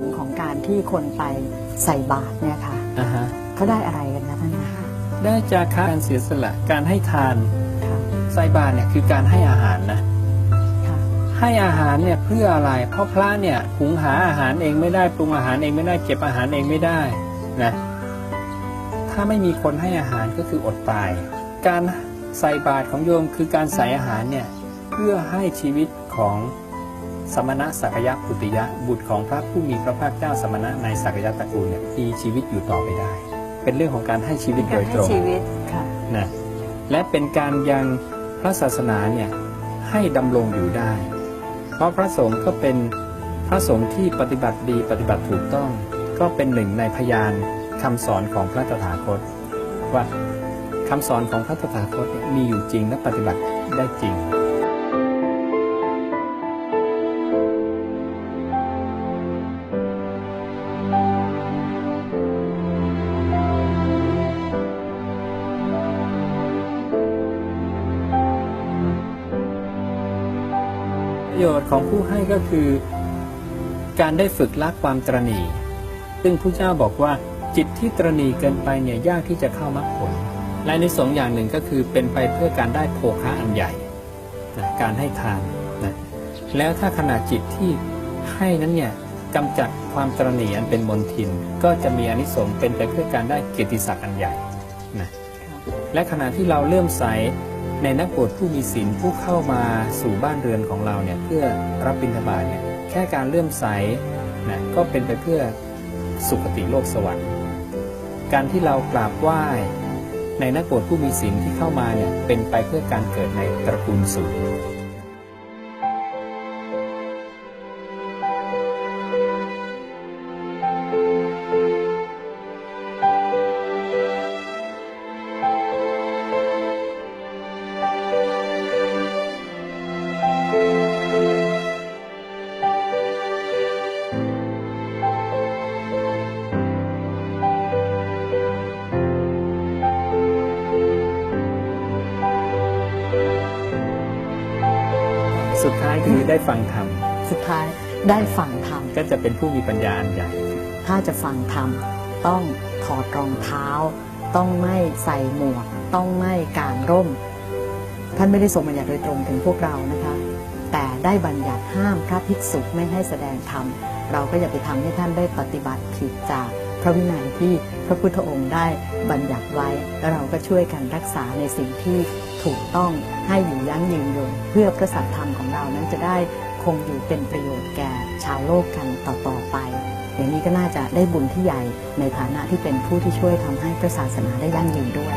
งค์ของการที่คนไปใส่บาตรเนี่ยค่ะอ่าฮะเขาได้อะไรกันคะท่านคะได้จากการเสียสละการให้ทานค่ะใส่บาตรเนี่ยคือการให้อาหารนะ ค่ะให้อาหารเนี่ยเพื่ออะไร เพราะพระเนี่ยหุงหาอาหารเองไม่ได้ปรุงอาหารเองไม่ได้เก็บอาหารเองไม่ได้นะถ้าไม่มีคนให้อาหารก็คืออดตาย การใส่บาตรของโยมคือการใส่อาหารเนี่ยเพื่อให้ชีวิตของ สมณะสักยะปุติยะบุตรของพระผู้มีพระภาคเจ้าสมณะในสักยะตระกูลเนี่ยมีชีวิตอยู่ต่อไปได้ เป็นเรื่องของการให้ชีวิตโดการยให้ตรงชีวิตค่ะนะและเป็นการยังพระศาสนาเนี่ยให้ดำรงอยู่ได้ เพราะพระสงฆ์ก็เป็นพระสงฆ์ที่ปฏิบัติดีปฏิบัติถูกต้อง ก็เป็นหนึ่งในพยานคำสอนของพระตถาคต ว่าคำสอนของพระตถาคตเนี่ยมีอยู่จริงและปฏิบัติได้จริง ประโยชน์ของผู้ให้ก็คือ การได้ฝึกละความตรณีซึ่งผู้เจ้าบอกว่าจิตที่ตรณีเกินไปเนี่ยยากที่จะเข้ามรรคผล และในสองอย่างหนึ่งก็คือเป็นไปเพื่อการได้โภคะอันใหญ่นะการให้ทานนะแล้วถ้าขณะจิตที่ให้นั้นเนี่ยกำจัดความตรณีอันเป็นมนทิน ก็จะมีอนิสงส์เป็นไปเพื่อการได้เกียรติศักดิ์อันใหญ่นะและขณะที่เราเลื่อมใส ในนักบวชผู้มีศีลผู้เข้ามาสู่บ้านเรือนของเราเนี่ยเพื่อรับบิณฑบาตเนี่ยแค่การเลื่อมใสนะก็เป็นไปเพื่อสุคติโลกสวรรค์ การที่เรากราบไหว้ในนักบวชผู้มีศีลที่เข้ามาเนี่ยเป็นไปเพื่อการเกิดในตระกูลสูง สุดท้ายคือได้ฟังธรรมสุดท้ายได้ฟังธรรมก็จะเป็นผู้มีปัญญาอันใหญ่ถ้าจะฟังธรรมต้องถอดรองเท้า ต้องไม่ใส่หมวก ต้องไม่กางร่ม ท่านไม่ได้ทรงบัญญัติโดยตรงถึงพวกเรานะคะ แต่ได้บัญญัติห้ามพระภิกษุไม่ให้แสดงธรรมเราก็อย่าไปทำให้ท่านได้ปฏิบัติผิดจาก พระวินัยที่พระพุทธองค์ได้บัญญัติไว้ แล้วเราก็ช่วยกันรักษาในสิ่งที่ถูกต้องให้อยู่ยั่งยืนยงเพื่อพระสัทธรรมของเรานั้นจะได้คงอยู่เป็นประโยชน์แก่ชาวโลกกันต่อๆไป อย่างนี้ก็น่าจะได้บุญที่ใหญ่ในฐานะที่เป็นผู้ที่ช่วยทำให้พระศาสนาได้ยั่งยืนด้วย